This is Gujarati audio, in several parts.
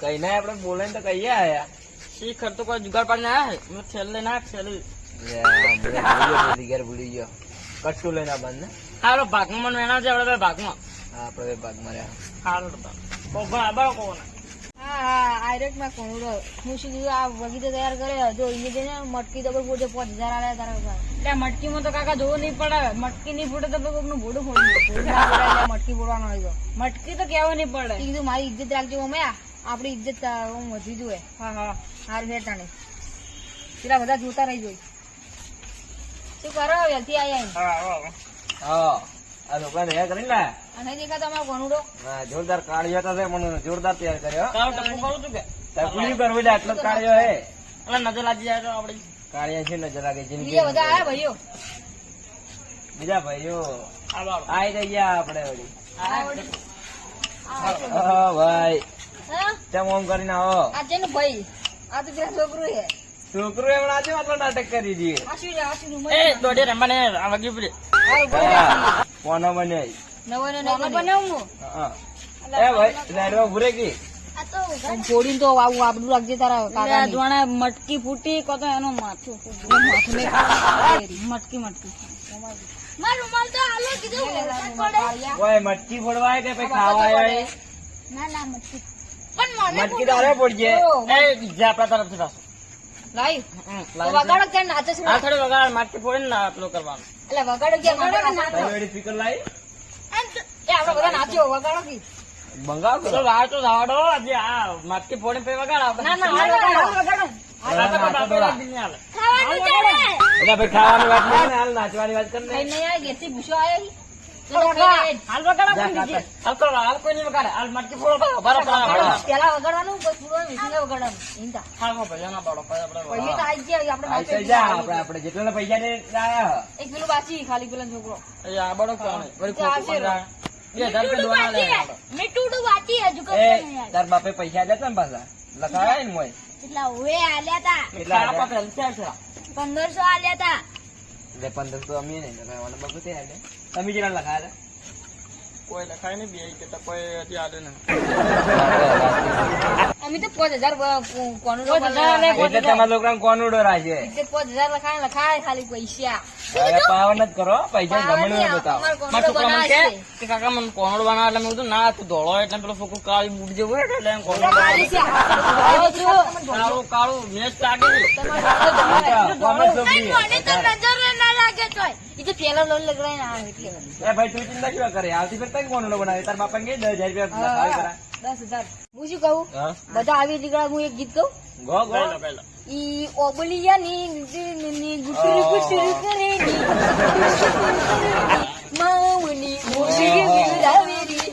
કઈ ના આપણે બોલે તો કહીએ આયા. શીખર તો કોઈ જુગાડ પાડીને આયા છે મેં છેલ્લે ના છેલ્લે ભૂલી ગયો, બધી ઘેર ભૂલી ગયો. કટ્ટુ લઈને બંધ ને હાલો ભાગમાં મને એના છે આપણે ભાગમાં. હા આપણે બે ભાગ માર્યા હાલો તો કોણ? આબાળો કોણ હા શું આ બગીચો તૈયાર કરે. જો અહીંયા જઈને મટકી દબર પૂછે પાંચ હજાર આવ્યા તારા એટલે મટકીમાં તો કાકા જોવું નહીં પડે. મટકી નહીં ફૂટે તો કોઈકનું ભોડું એટલે મટકી હોય તો. મટકી તો કેવું નહીં પડે. કીધું મારી ઇજ્જત રાખજો અમે આપણી ઇજ્જત વધી જુએ. હા હા. હારું છે તાણે. પેલા બધા જોતા રહી જોઈ. શું કરો વેલથી આયા હા હા હા આ છોકરા તૈયાર કરીને લાયા અને દેખાતો અમારો કોણુડો હા જોરદાર કાળિયો તો પણ જોરદાર તૈયાર કર્યો. તારું ટપુ કરું તું કે? તાર પૂરી કરવું એટલે આટલો કાળિયો હે. એટલે નજર લાગી જાય તો આપણે કાળિયા છે નજર લાગે જિંદગી બીજા બધા આયા ભાઈઓ? બીજા ભાઈઓ? આબાળો ગયા આપણે વળી. ભાઈ. હા? તેમ ઓમ કરીને આવો. આજે ને ભાઈ. આ તો પેલા છોકરું છે. છોકરો એમણે આજે આટલો નાટક કરી રૂમ એ દોડે રમવા ને આ વગી પડી. હા, કોનો બને નવો નવો બનાવું? હા. એ ભાઈ ભૂરે ગઈ. છોડીને તો આવું આબડું રાખજે તારા કાકા જોણે મટકી ફૂટી કો તો એનું માથું. મટકી મટકી. મટકી ફોડવાય કે પછી ખાવા આવ્યા મટકી. તારે પડજે એ બીજા આપણા તરફથી પાછું. લાઈ. તો વગાડો ક્યાં નાચે છે આ થોડી વગાડ મટકી ફોડીને ના પેલું કરવાનું. એટલે વગાડો ક્યાં વગાડો નાચો સ્પીકર લાવી એ આપણે બધા નાચ્યો વગાડો કે? બંગાળ તો તો આ વગાડ આપણે. ના ના વગાડો ખાવાની વાત નહીં હાલ નાચવાની વાત કર નહીં ભૂસો આવ્યો. હાલ વગાડ. હાલ કોઈ નહીં વગાડે. હાલ મટકી ફોડો. પેલા વગાડવાનું વગાડવાનું. હા, પાડો. આપણે આપણે જેટલા પૈસા એક પેલું બાકી ખાલી પેલા છોકરો. આ બડો તાર બાપે પૈસા દેતા ને પાછા લખાયા ને મોય કેટલા આલ્યા? તા. પંદરસો આલ્યા તા એટલે પંદરસો અમે નહીં લખાયા બાપુ તે આલ્યા. તમે જેટલા લખાયા કોઈ લખાય નહીં બે કે કોઈ હજી આલે નહીં. અમે તો પાંચ હજાર કોનું પાંચ હજાર આલે, હતા? એટલે તમારા છોકરા કોણ ઉડો રાખે પાંચ હજાર લખાય લખાય ખાલી પૈસા. હવે પાવન જ કરો પૈસા ગમણ બતાવો. મારા છોકરા મને. કે કાકા મને કોનોડ બનાવે એટલે મેં કીધું ના તું ધોળો એટલે પેલો છોકરો કાળી બુટ જેવું એટલે એમ કોનોડ કાળો કાળું મેચ લાગે છે. તમારે કોણ તમારે છોકરી તો પેલા લોન લગડાઈને આવે એટલે. એ ભાઈ તું ચિંતા કેવા કરે? આવતી ફેર કોણ બનાવે તાર બાપા કે દસ રૂપિયા દસ હજાર. હું શું કહું? બધા આવી નીકળ્યા હું એક ગીત કહું? Go go. ઈ ઓબલિયાની ની ગુટરી ગુટરી કરે ની માવની મોસી બિલાવેરી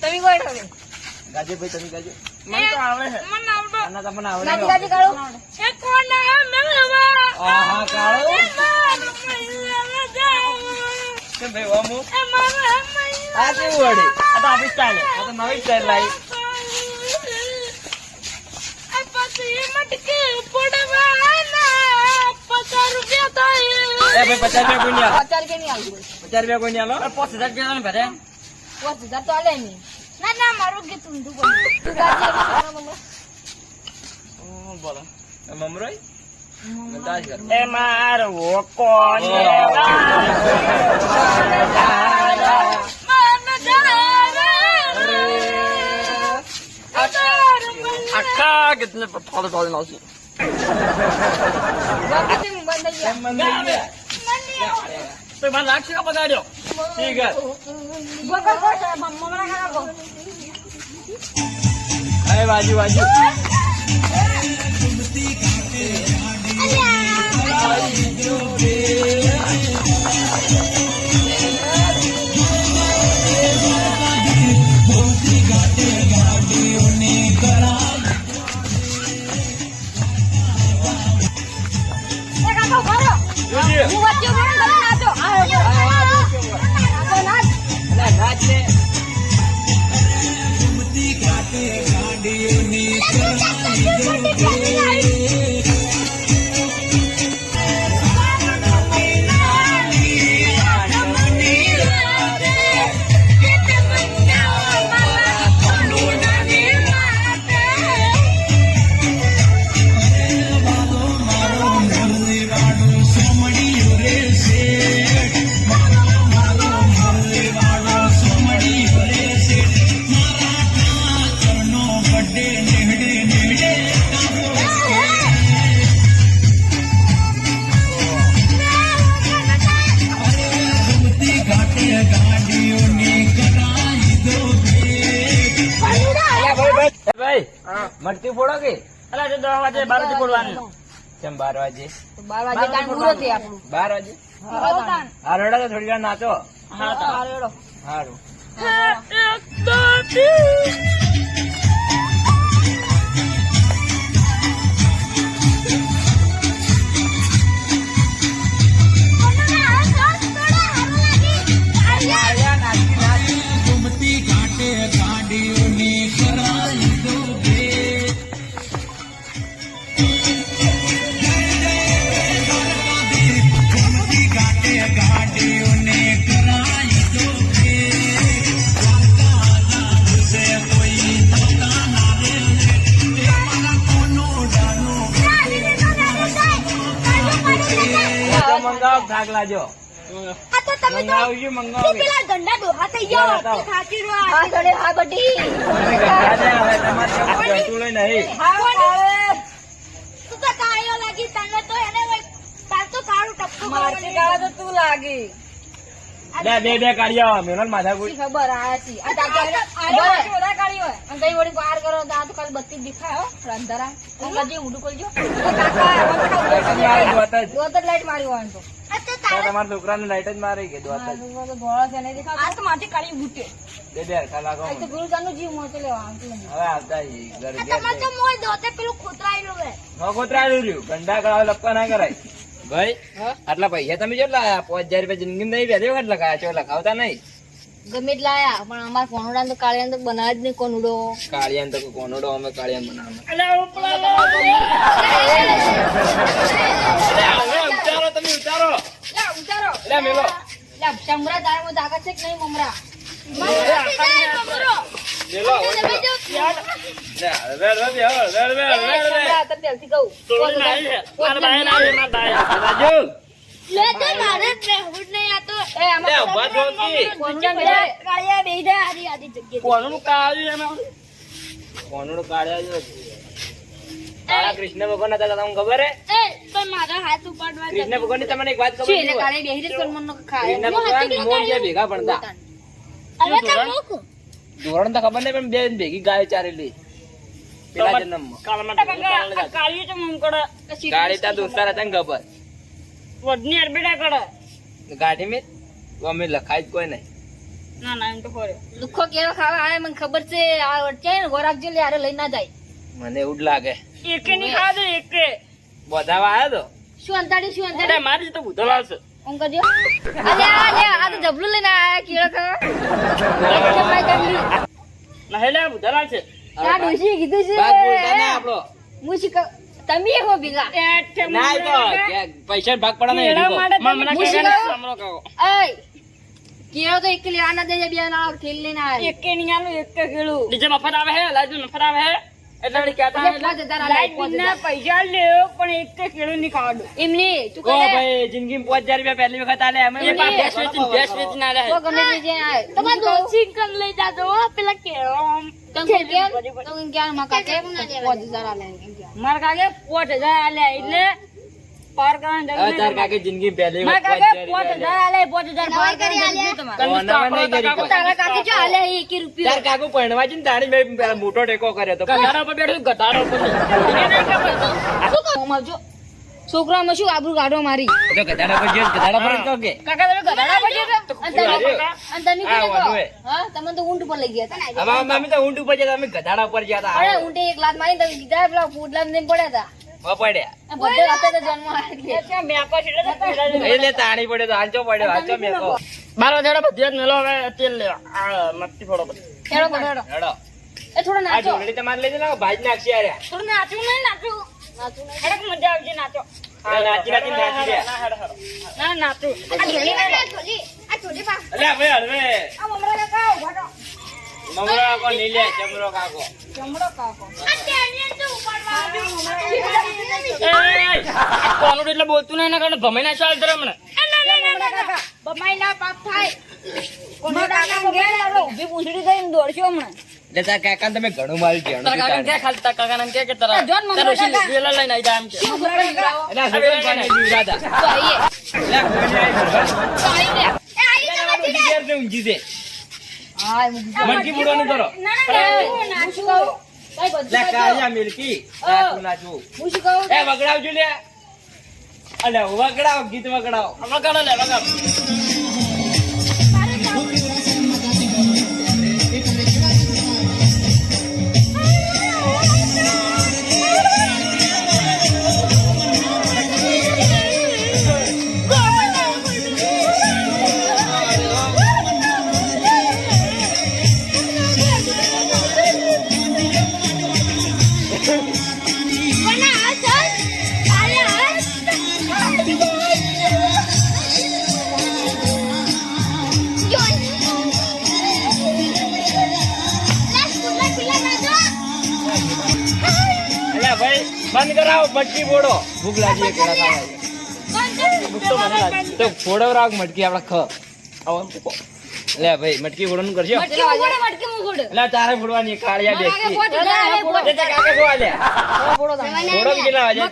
તમે કોણ હવે ગાજે ભાઈ તમે ગાજે. મને તો આવડે છે. આના તમને આવડે ને? ગાજી કાઢો આહા કાળો કે ભાઈ વામુ આ કેવું વળી? આ તો આપણી છે. આ તો નવી સ્ટાઈલ એ ભાઈ પચાસ રૂપિયા કોઈ નહીં આલો પચાસ કે નહીં આવ્યું પચાસ રૂપિયા કોઈ નહીં આલો પાંચ હજાર રૂપિયા ભરે ભેરે. પાંચ હજાર તો આલે નહીં. એક છોકરાનો મમ્મો. બોલો. મમરોય? એ મારો કોને આખા ગીતને ફોલો મન લાગશે કે બગાડ્યો ઠીક હે. વગર હા ફોડો કે? અલા જો દસ વાગે બાર વાજે ફોડવાનું. કેમ બાર વાજે બાર વાજે કામ પૂરો થઈ આપણું બાર વાગે? હા, તાન. રડો તો થોડી વાર નાચો. હા. તો મંગાવો થાક લાજો મંગાવજો. ગળે, હા, ને હવે તમારે તો તું લાગી બે બે બે કાઢી આવો માથા શી ખબર આયા છી. આ હોય. અને વળી વાર કરો તો આ તો ખાલી બત્તી દેખાય હો, અંધારા. હું. કરજે, ઊંધું કરજો. કાકા, તમે આ દોત જ. દોત જ લાઈટ મારી હોય તો. તો તમારા છોકરાને લાઈટ જ મારી કે દોત હા, જ તો તો ધોળો છે નહીં દેખાતો. બે બે હરખા લાગો આ તો ગુરુજાનનો જીવ મોતે લેવા આવતો હવે આવતા ઈ ઘર ઘેર નો કોતરાયેલું રહ્યું. ગંડા કરાવે લપકા ના કરાય. ભાઈ હા? આટલા પૈસા તમે જો આયા પાંચ હજાર રૂપિયા જિંદગી નહીં પહેલી વખત લખાયા છો લખાવતા નહીં. ગમે એટલા આયા પણ અમારા કોનોડા તો કાળિયાન તો બનાવે જ નહીં કોનુડો. કાળિયાન તો કોનોડો અમે કાળિયાન ઉપલા ઉતારો તમે ઉતારો. લા, ઉતારો. લે મેલો. લા, તારે મો તાકાત છે કે નહીં મમરા? રાજુ. લે તો મારે બેહુડ નહીં આવી, કાળું કાળા કૃષ્ણ ભગવાન હતા તમને ખબર હે? કૃષ્ણ ભગવાનની તમને એક વાત ખબર કાળે ભેગા ભણતા. ધોરણ? તો ખબર નહીં પણ બે ભેગી ગાય ચારેલી. પેલા તો કાળા- તો મૂમ કરે. ગાડી તા દોસ્તાર હતા ખબર? વડની. ગાડી મેં અમે લખાય જ કોઈ નહીં ના ના એમ તો ખોરે. દુઃખો કેરો ખાવા આવે મને ખબર છે આ વચ્ચે ગોરાક જે યારે લઈ ના જાય મને એવું જ લાગે એકે નહીં ખાવા દે, એકે. વધાવા આવ્યો તો શું અંતાડી શું અંતાડી મારી તો ભૂતો લાવશે. ઓમ કરજો અલે આ લે આ તો જબલું લઈને આયા કીડો ખાવા. ના, હેલે ભૂતો લાવશે. આ કીધું છે વાત બોલતા ના આપણો તમે હો છે ના તો. કે પૈસા ભાગ પડે નહીં મમના એની સમરો કહું. એય કીડો તો એક લેવા દેજે દે બે ના લઈને આયા એકે નહીં આલું, કે કેળું. નીચે મફત આવે હે, લાજુ મફત આવે હે. એટલે કહેતા લાઈટ પૈસા લેવો પણ એકે કેળું નહીં એમની તું કહે ભાઈ જિંદગીમાં પાંચ હજાર રૂપિયા પહેલી વખત આલે અમે ભેંસ. તમે કેમ? તો કે આલે કે. મારા કાકે પોટ હજાર આલે એટલે પાર કરવાની જરૂર તાર. જિંદગી પહેલી માર કાકે પાંચ પોચ હજાર રૂપિયા પોચ હજાર પાર કરી કાકો, તારા કાકે. જો આલે રૂપિયો? તાર કાકુ મેં મોટો ટેકો કર્યો તો. પર બેઠું, પર. શું કહું? છોકરામાં શું આબરૂ કાઢો મારી તો ગધાડા પર ગયો ગધાડા પર કહો કે કાકા તમે ગધાડા પર જશો? અને તમે આવ્યો. અને તમે હા, કોને કહો? હા તમે તો ઊંટ પર લઈ ગયા હતા હવે અમે અમે તો ઊંટ ઉપર જતા અમે ગધાડા ઉપર જતા અરે ઊંટે એક લાત મારી તમે દીધા પેલા ફૂટલા ને પડ્યા હતા પડ્યા આ બધે રાતે તો જન્મ આવ્યો એટલે. એ ત્યાં મેકો છે એટલે તો પૈસા જ નહીં. એટલે તાણી પડ્યો તો હાલચો પડ્યો હાલચો મેકો બાર વાગ્યાના બધી જ મેલો હવે તેલ લેવા આ મસ્તી ફોડો બધી. હેડો પડો, હેડો. હેડો એ થોડો નાચો જોડણી તમારે લઈ જજો ભાઈ નાખશે થોડું નહીં નાચું. હેડક મજા આવશે નાચો. નાચી નાચી નાચી રહ્યા. ના, હેડો, હેડો. ના નાચું. અલ્યા ભાઈ હળવે મમરો કાકો નહીં લે ચમરો કાકો એય, આ કોનું એટલે બોલતું નહીં એના કારણે ભમાઈ ના ચાલ તરફ મને ઊભી પૂંછડી થઈને દોડશો હમણાં. એટલે તાર કાકા તમે ઘણું મારી તારા ગયું કાકાને ક્યાં ખાલી તારા કાકાને એમ કે તારા જોન ઓછી કાકા. વેલા લઈને આઈ જામ કે. આ છોકરાને પાણી પીવડાવતા. તો આઈએ. અલ્યા કોઈને આઈ. તો ઘેર ઊંઘી એમ ઊભી. મટકી ફોડવાનું કરો હું શું કહું? લે કરજો. મિલકી. નાચું નાચું હું શું કહું એ વગડાવજો લે અલે વગડાવ ગીત વગડાવ વગડાવ લે વગાડો બંધ કરાવો મટકી ફોડો. ભૂખ લાગી કેળા ખાવા તો ફોડો રાખ મટકી આપણે ખ આવો લે ભાઈ મટકી ફોડવાનું કરશો મટકી મુગોડે, મટકી મુગોડે. એટલે તારે ફોડવાની કાળિયા લે, કાકે ફોડા લે કેટલા વાગે?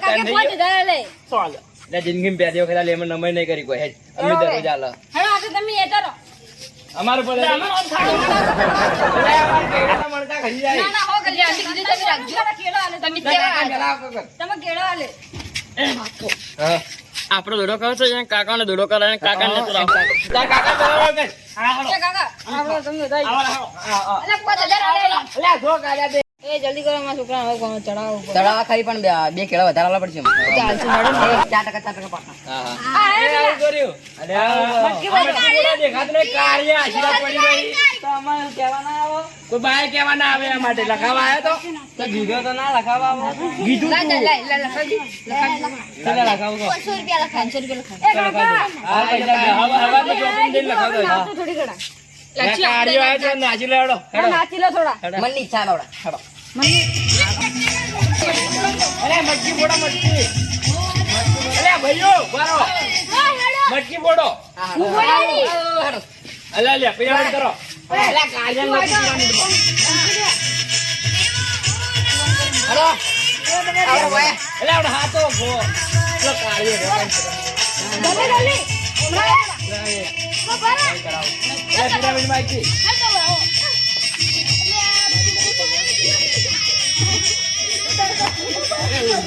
લે. જિંદગી પહેલી વખત લેમન નમય નહીં કરી કોઈ. હેજ અમે દરરોજ આલે હેડો, આજે તમે એ કરો. અમારું પર ના, ના, કાકા કાકા. આપણો દોડો કરો છો દોડો કાકાને તો રાખો તાર કાકા. ને કાકા. એ આવો, આવો. આલે. દે. જલ્દી કરો મારા છોકરાને હવે ચડાવો ઉપર. દડાવા પણ બે- કેળા વધારે આલવા પડશે ચાલશે, મેડમ. ચાર ટકા ચાર ટકા પાકા હા, હા. આવું કર્યું. અલ્યા, મટકી આ બધી મટકી બોલા દેખાતું નહીં, કાળિયા આશીર્વાદ પડી રહી. કોઈ બાય કહેવા ના આવે આ માટે લખાવા આવ્યો તો તો કીધું તો ના લખાવા આવો. કીધું તું. લાય, લખાવજો. લખાવજો. ચાલો લખાવું રૂપિયા લખાય, પાંચસો રૂપિયા લખાય. હા, પૈસા હવે હવે તો ચોપડીને જઈને લખાવતો થોડી ઘણા. લે, કાળિયો આવ્યો નાચી લેવડો. નાચી લો થોડા. મનની ઈચ્છા નવડા હેડો અરે મટકી ફોડો મટકી અરે ભાઈઓ બારો મટકી ફોડો. અલ્યા લે પૈસા કરો પીવાની તો. હેડો ભાઈ અલ્યા હાથો ભો. કાળિયો ભો. જલ્દી, જલ્દી. હમણાં. બરાબર. લે, પિરામિડમાં આખી.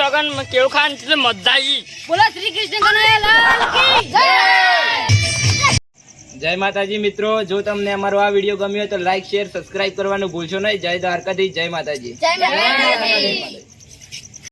સોગન કેળું ખાન મજા બોલો શ્રી કૃષ્ણ કનૈયાલાલ કી. જય! જય માતાજી મિત્રો જો તમને અમારો આ વીડિયો ગમ્યો તો લાઈક શેર સબસ્ક્રાઇબ કરવાનું ભૂલશો નહીં. જય દ્વારકાધીશ જય માતાજી. જય માતાજી.